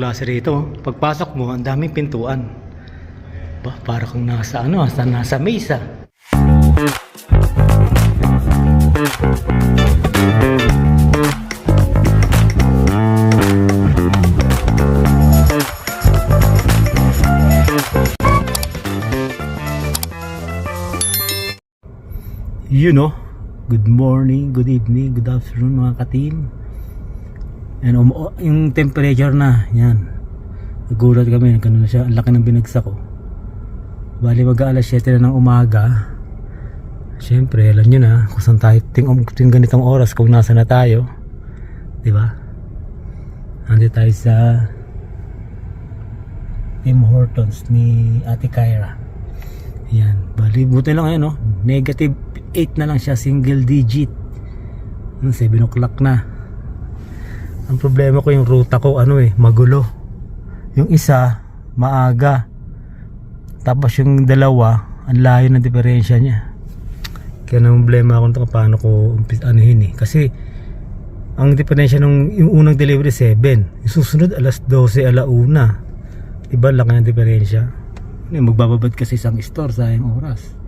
klase rito. Pagpasok mo, ang daming pintuan. Ba, para kang nasa ano, nasa, nasa mesa. You know, good morning, good evening, good afternoon mga ka-team. And um, oh, yung temperature na, yan. Nagulat kami, ganun na siya, ang laki ng binagsak ko. Bali mag alas 7 na ng umaga. Siyempre, alam nyo na kung saan tayo ting, um, ting ganitong oras kung nasa na tayo. Di ba? Nandito tayo sa Tim Hortons ni Ate Kyra. Yan. Bali, buti lang ngayon, no? Negative 8 na lang siya, single digit. Hmm, 7 o'clock na. Ang problema ko yung ruta ko, ano eh, magulo. Yung isa, maaga. Tapos yung dalawa, ang layo ng diferensya niya. Kaya na problema ako nito paano ko yun eh. Kasi ang diferensya nung yung unang delivery 7. Yung susunod alas 12 alauna. Iba laki ng diferensya. Ano, magbababad kasi isang store sayang oras.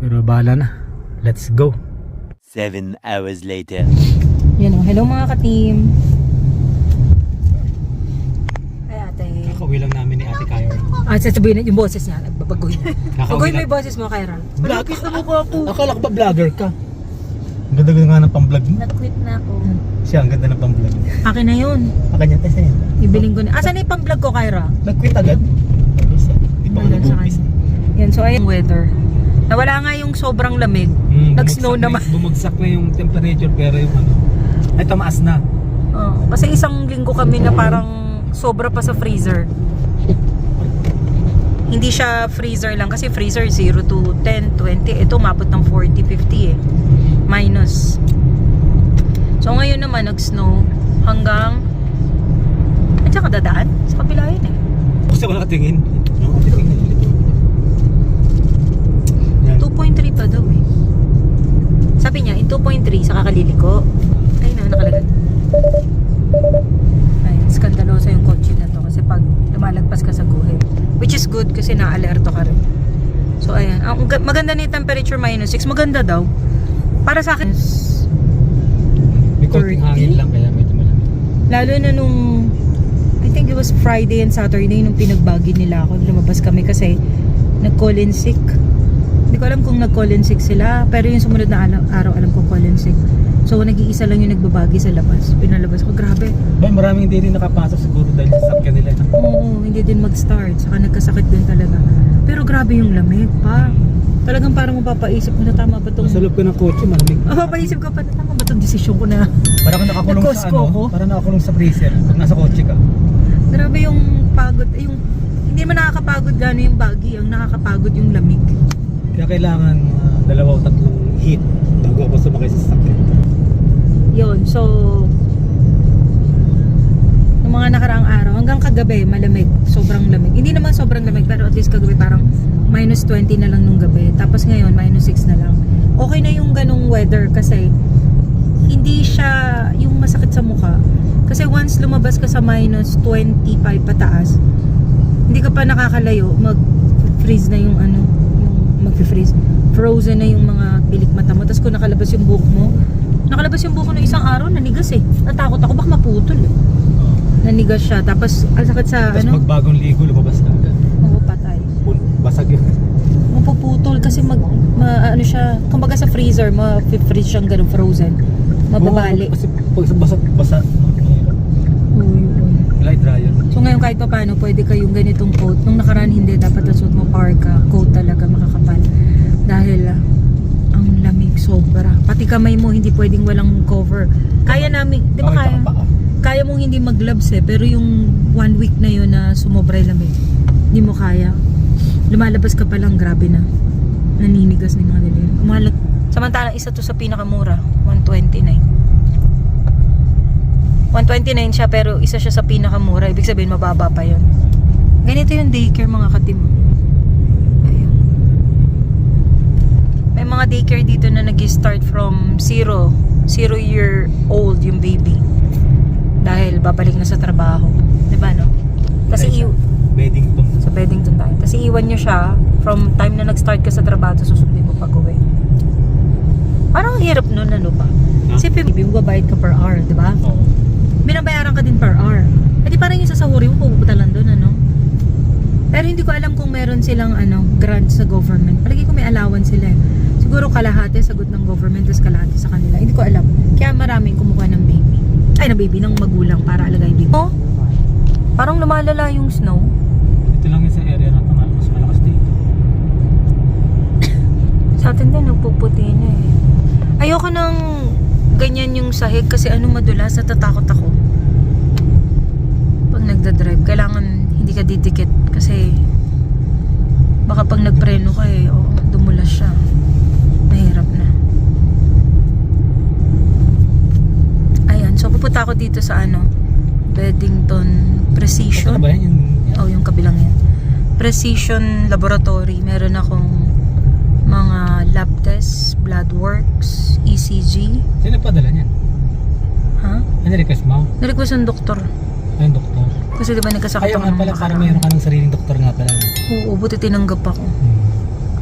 Pero bahala na. Let's go. Seven hours later. Yan o. Hello mga ka-team. Ay ate. Kakauwi lang namin ni Ate Kyra. Ah, sasabihin na yung boses niya. Nagbabagoy. Kakauwi Bagoy mo lang. yung boses mo, Kyra. Vlog? Akala ko ba vlogger ka? Ang ganda nga ng pang-vlog mo. Nag-quit na ako. Siya, ang ganda ng pang-vlog mo. Akin na yun. Akanya, test na yan. Ibiling ko na. Asan na yung pang-vlog ko, Kyra? Nag-quit agad. Di pa. Yan, so ayun weather. Nawala nga yung sobrang lamig. Hmm, Nag-snow naman. na- Bumagsak na yung temperature pero yung ano, ay tamaas na. Oo. kasi isang linggo kami na parang sobra pa sa freezer. Hindi siya freezer lang kasi freezer 0 to 10, 20. Ito umabot ng 40, 50 eh. Minus. So ngayon naman nag-snow hanggang at saka dadaan sa kabila yun eh. Gusto ko nakatingin. No, tingin. Yan. 2.3 pa daw eh. Sabi niya, in 2.3 sa kakaliliko. Ay na, nakalagay. Ay, skandaloso yung kotse na to kasi pag lumalagpas ka sa guhit. Which is good kasi na-alerto ka rin. So ayan, ang ga- maganda na yung temperature minus 6. Maganda daw. Para sa akin, May konting 30? hangin lang kaya medyo malamig. lalo na nung I think it was Friday and Saturday nung pinagbagi nila ako. Lumabas kami kasi nag-call in sick. Hindi ko alam kung nag-call in sick sila. Pero yung sumunod na araw, alam ko call in sick. So, nag-iisa lang yung nagbabagi sa labas. Pinalabas ko, grabe. Ba, maraming hindi rin nakapasok siguro dahil sa sakyan nila. Oo, hindi din mag-start. Saka nagkasakit din talaga. Pero grabe yung lamig pa. Talagang parang mapapaisip mo na tama ba itong... Sa loob ko ng kotse, malamig. Mapapaisip ka pa na tama ba itong desisyon ko na... Parang nakakulong sa ano, ako. parang nakakulong sa freezer pag nasa kotse ka. Grabe yung pagod. eh, Yung, hindi naman nakakapagod gano'n yung bagi. Ang nakakapagod yung lamig. Kaya kailangan uh, dalawa o tatlong hit bago ako sumakay sa so nung mga nakaraang araw hanggang kagabi malamig, sobrang lamig. Hindi naman sobrang lamig pero at least kagabi parang minus 20 na lang nung gabi. Tapos ngayon minus 6 na lang. Okay na yung ganong weather kasi hindi siya yung masakit sa mukha. Kasi once lumabas ka sa minus 25 pataas, hindi ka pa nakakalayo, mag-freeze na yung ano, yung mag-freeze. Frozen na yung mga pilik mata mo. Tapos kung nakalabas yung buhok mo, nakalabas yung buhok ko ng isang araw, nanigas eh. Natakot ako, baka maputol eh. Nanigas siya. Tapos, ang sakit sa, Tapos ano, pag bagong ligo, lumabas ka agad. mapapatay. Pun- Basag yun. Mapuputol kasi mag, ma, ano siya, kumbaga sa freezer, ma-freeze siyang ganun, frozen. Mababali. Oo, kasi pag basa, basa, no? mahirap. Light dryer. So ngayon kahit pa paano, pwede kayong ganitong coat. Nung nakaraan hindi, dapat nasuot mo parka. Coat talaga makakapal. Dahil ah, sobra. Pati kamay mo hindi pwedeng walang cover. Kaya namin, di ba kaya? Kaya mong hindi mag-gloves eh. Pero yung one week na yun na sumobra yung lamig, hindi mo kaya. Lumalabas ka pa lang, grabe na. Naninigas na yung mga daliri. Umalag. Samantala, isa to sa pinakamura. 129. 129 siya pero isa siya sa pinakamura. Ibig sabihin mababa pa yun. Ganito yung daycare mga katim. Ayan. Mga daycare dito na nag-start from zero. Zero year old yung baby. Dahil babalik na sa trabaho. Ba, no? Kasi Ay, i- Beddington. sa Beddington tayo. Kasi iwan nyo siya from time na nag-start ka sa trabaho susundin mo pag uwi. Parang ang hirap nun, ano ba? Ha? Kasi magbabayad ka per hour, di ba? Oo. Binabayaran ka din per hour. Eh di parang yung sasahuri mo, pupunta lang doon, ano? Pero hindi ko alam kung meron silang ano, grant sa government. Palagi ko may allowance sila eh. Siguro kalahati sagot ng government, tapos kalahati sa kanila. Hindi ko alam. Kaya maraming kumukuha ng baby. Ay, ng baby, ng magulang para alagay baby. Oh, parang lumalala yung snow. Ito lang yung sa area na ito mas malakas dito. Sa atin din, nagpuputi na eh. Ayoko nang ganyan yung sahig kasi ano madulas, natatakot ako. Pag nagda-drive, kailangan hindi ka didikit kasi baka pag nagpreno ka eh, oh, dumulas siya. Mahirap na. Ayan, so pupunta ako dito sa ano, Beddington Precision. Ano ba yan? Yung, Oh, yung kabilang yan. Precision Laboratory. Meron akong mga lab tests, blood works, ECG. Sino nagpadala niyan? Ha? Ano request mo? Narequest ng doktor. Ayun, doktor. Kasi di ba nagkasakit ako nung pala, nakaraan. mayroon ka ng sariling doktor nga pala. Oo, buti tinanggap ako. Hmm.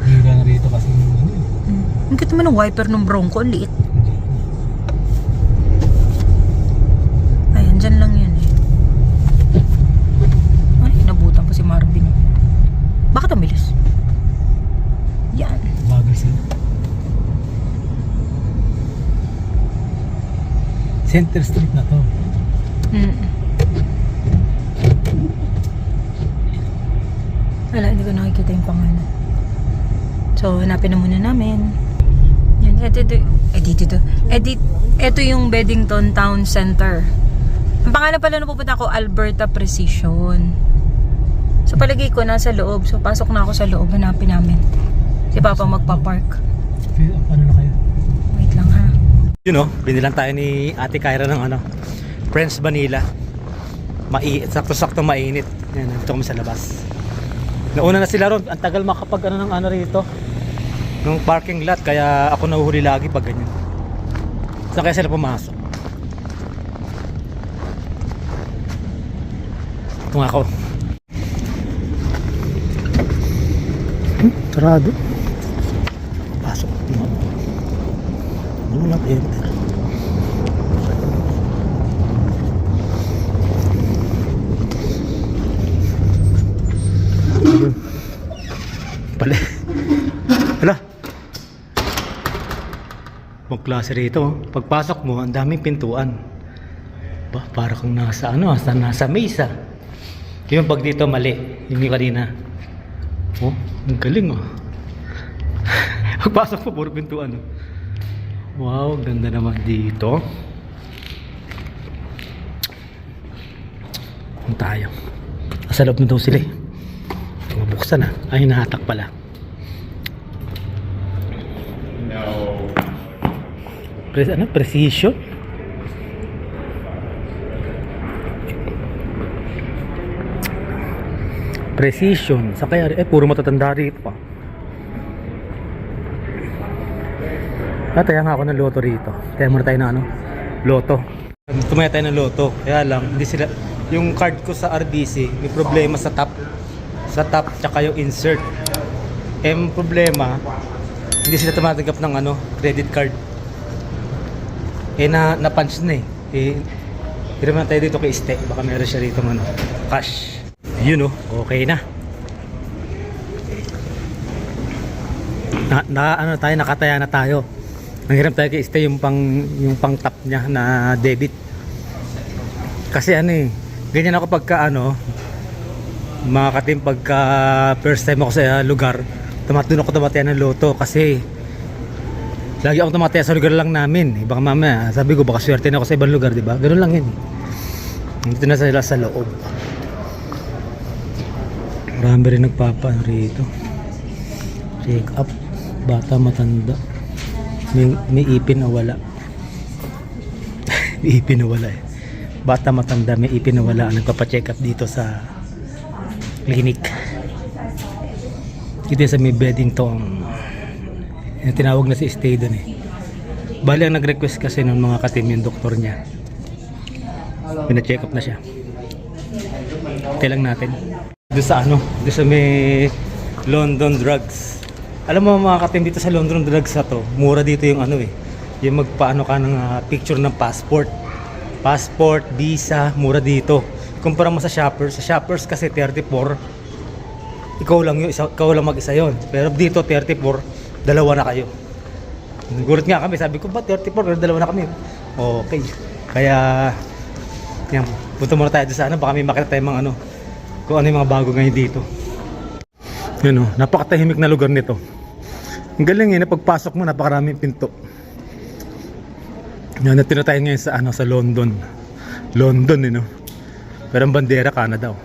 Hira na rito kasi yung ano eh. Hmm. Ang cute naman ng wiper ng bronco, liit. Dyan lang yun eh. Ay, nabutan pa si Marvin. Bakit ang bilis? Yan. Bagal sila. Center Street na to. Mm. Wala, hindi ko nakikita yung pangalan. So, hanapin na muna namin. Yan, eto, eto, eh, dito to. Eh, di, eto yung Beddington Town Center. Ang pangalan pala na pupunta ko, Alberta Precision. So, palagay ko, nasa loob. So, pasok na ako sa loob. Hanapin namin. Si Papa magpa-park. Ano na kayo? Wait lang ha. Yun o, binilan tayo ni Ate Kyra ng ano, Friends Vanilla. Mai sakto-sakto mainit. Yan, nandito kami sa labas. Nauna na sila ron, ang tagal makapag ano ng ano rito. Nung parking lot, kaya ako nahuhuli lagi pag ganyan. Saan kaya sila pumasok? Ito nga ako. Hmm, sarado. Pasok. Do not enter. Pala. Hala. Mga klase rito. oh. Pagpasok mo, ang daming pintuan. Ba, para kang nasa ano, nasa, nasa mesa. Yung pag dito mali, yung kanina. Oh, ang galing oh. Pagpasok mo, puro pintuan oh. Wow, ganda naman dito. Ang tayo. Sa loob na daw sila eh. Mabuksan na. Ay, nahatak pala. Pre ano? Precision? Precision. Sa kaya, eh, puro matatanda rito pa. Ah, taya nga ako ng loto rito. Taya muna tayo ng ano? Loto. Tumaya tayo ng loto. Kaya lang, hindi sila... Yung card ko sa RDC, may problema sa top. Sa top, tsaka yung insert. Eh, problema, hindi sila tumatanggap ng ano, credit card. Eh, na, na-punch na eh. Eh, Pero na tayo dito kay Ste. Baka meron siya rito ano, cash. Yun oh, okay na. Na, na ano tayo, nakataya na tayo. Nanghiram tayo kay Ste yung pang yung pang tap niya na debit. Kasi ano eh, ganyan ako pagka ano, mga katim pagka first time ako sa lugar, tumatun ako tumataya ng loto kasi lagi ako tumataya sa lugar lang namin. Eh, baka mamaya, sabi ko baka swerte na ako sa ibang lugar, di ba? Ganun lang yun. eh. Dito na sila sa loob. Marami rin nagpapa rito. Check up. Bata matanda. May, may ipin na wala. may ipin na wala eh. Bata matanda, may ipin na wala. Nagpapa-check up dito sa clinic. Dito sa may bedding to ang tinawag na si stay doon eh. Bali ang nag-request kasi ng mga katim yung doktor niya. Pina-check up na siya. Hintay lang natin. Doon sa ano, doon sa may London Drugs. Alam mo mga katim dito sa London Drugs na to, mura dito yung ano eh. Yung magpaano ka ng ah, picture ng passport. Passport, visa, mura dito. Kumpara mo sa shoppers, sa shoppers kasi 34, ikaw lang yung isa, ikaw lang mag-isa yon. Pero dito 34, dalawa na kayo. Gulat nga kami, sabi ko ba 34, pero dalawa na kami. Okay. Kaya yan, punta muna tayo sa ano, baka may makita tayong mga ano, kung ano yung mga bago ngayon dito. Yun o, napakatahimik na lugar nito. Ang galing eh, na pagpasok mo, napakaraming pinto. Yan, natira tayo ngayon sa ano, sa London. London eh, no? Pero ang bandera, Canada oh.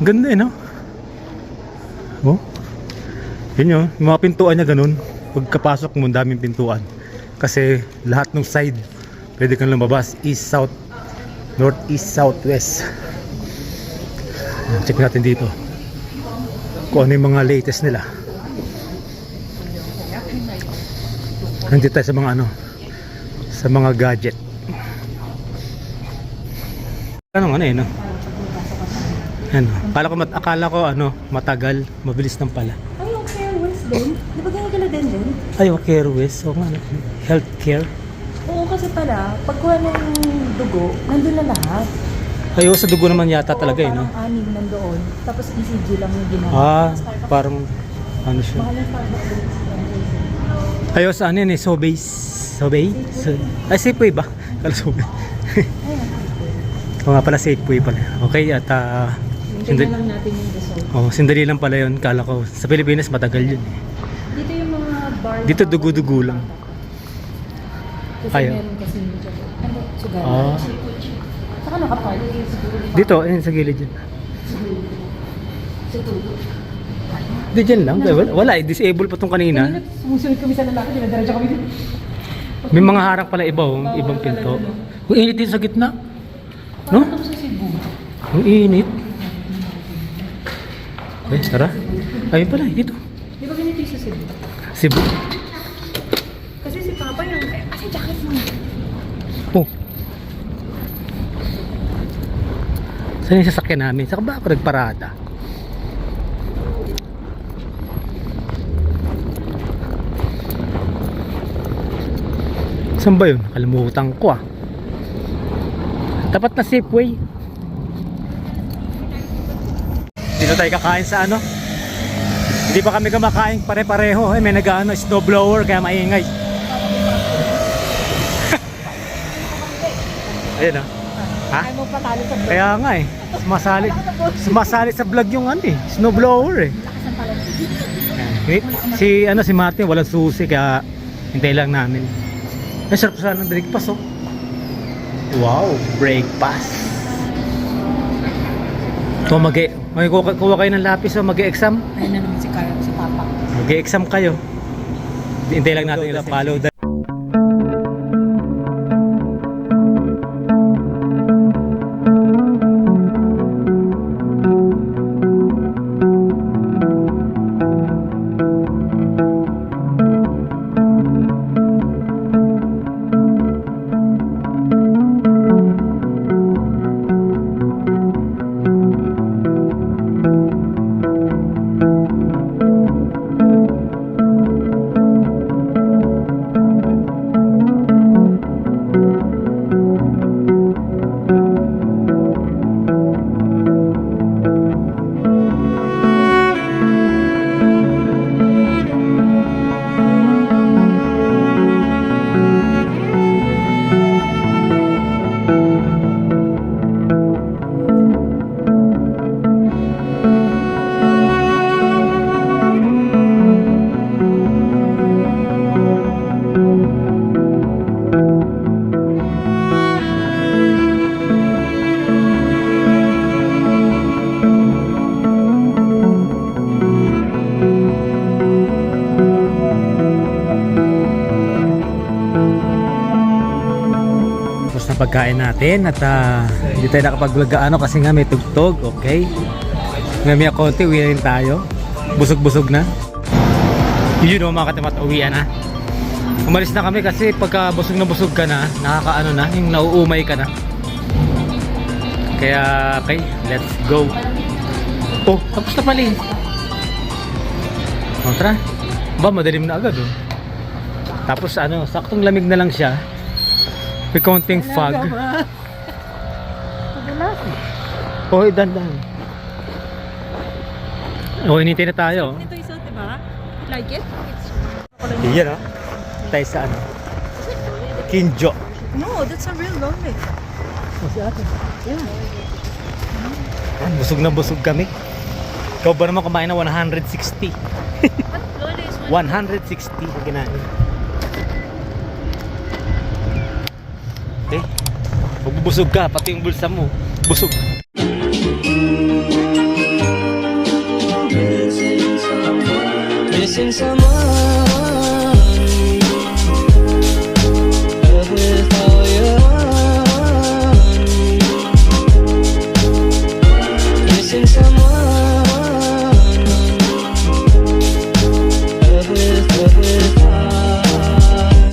Ang ganda eh, no? Oh. Yun yun, yung mga pintuan niya ganun. Pagkapasok mo, daming pintuan. Kasi lahat ng side, pwede kang lumabas. East, south, north, east, south, west. Yan, Check natin dito. Kung ano yung mga latest nila. Nandito tayo sa mga ano, sa mga gadget. Anong ano eh, no? Ano, akala ko, mat- akala ko ano, matagal, mabilis lang pala. Ay, yung Fair West din. Di ba ganyan kala din din? Ay, okay, Ruiz. O nga, ano, healthcare. Oo, kasi pala, pagkuha ng dugo, nandun na lahat. Ay, oh, sa dugo naman yata talaga eh, no? Parang anim nandoon. Tapos ECG lang yung ginawa. Ah, parang, ano siya. Mahal yung Starbucks din. Ayos, ano yun eh, Sobay? Sobay? So, ay, Safeway ba? Kala Sobay. o nga pala, Safeway pala. Okay, at ah, Hintayin lang natin yung result. oh, sindali lang pala yun. Kala ko, sa Pilipinas matagal yun eh. Dito yung mga bar. na- Dito dugo-dugo lang. Kasi Ayaw. meron kasi medyo. Ano, sugar. Ah. Saka nakapark. Siguro. Dito, ayun sa gilid dyan. Di dyan lang. Wala, wala eh, disable pa tong kanina. Sumusunod kami sa lalaki, dinadiretso kami dito. May mga harang pala iba, oh, ibang pinto. Ang init din sa gitna. No? Sa. Ang init. Eh, tara. Ayun pala, eh, dito. Di ba ganito yung sa Cebu? Cebu. Kasi si Papa yung, eh, kasi jacket mo. Oh. Saan yung sasakyan namin? Saka ba ako nagparada? Saan ba yun? Kalimutan ko ah. Tapat na Safeway. Dito tayo kakain sa ano? Hindi pa kami kumakain pare-pareho. Eh, may nag-ano, snowblower kaya maingay. Ayun ah. Ha? Ayaw mo patalo sa vlog. Kaya nga eh. Sumasali, sumasali sa vlog yung ano eh. Snowblower eh. Si ano si Martin walang susi kaya hintay lang namin. Ay sarap sana ng breakfast oh. Wow, breakfast. Ito mag may kuha, kuha kayo ng lapis o mag-exam. Ayun na naman si Kaya, si Papa. Mag-exam kayo. Hintay lang natin yung follow pagkain natin at ah, hindi tayo nakapag-vlog ano kasi nga may tugtog, okay? Nga may konti, uwi tayo. Busog-busog na. Yun o mga katimat, uwian na. Umalis na kami kasi pagka busog na busog ka na, nakakaano na, yung nauumay ka na. Kaya, okay, let's go. Oh, tapos na pala eh. Oh, tara. Ba, madilim na agad oh. Tapos ano, saktong lamig na lang siya. May konting fog. Oh, dandan. Oh, inintay na tayo. Ito isa, di ba? Like it? Iyan oh. Tayo sa ano? Kinjo. No, that's a real lolly. Oh, si ate. Yeah. Ah, busog na busog kami. Ikaw ba naman kumain na 160? What lolly is one? 160 ang kinain. Magbubusog ka, pati yung bulsa mo. Busog.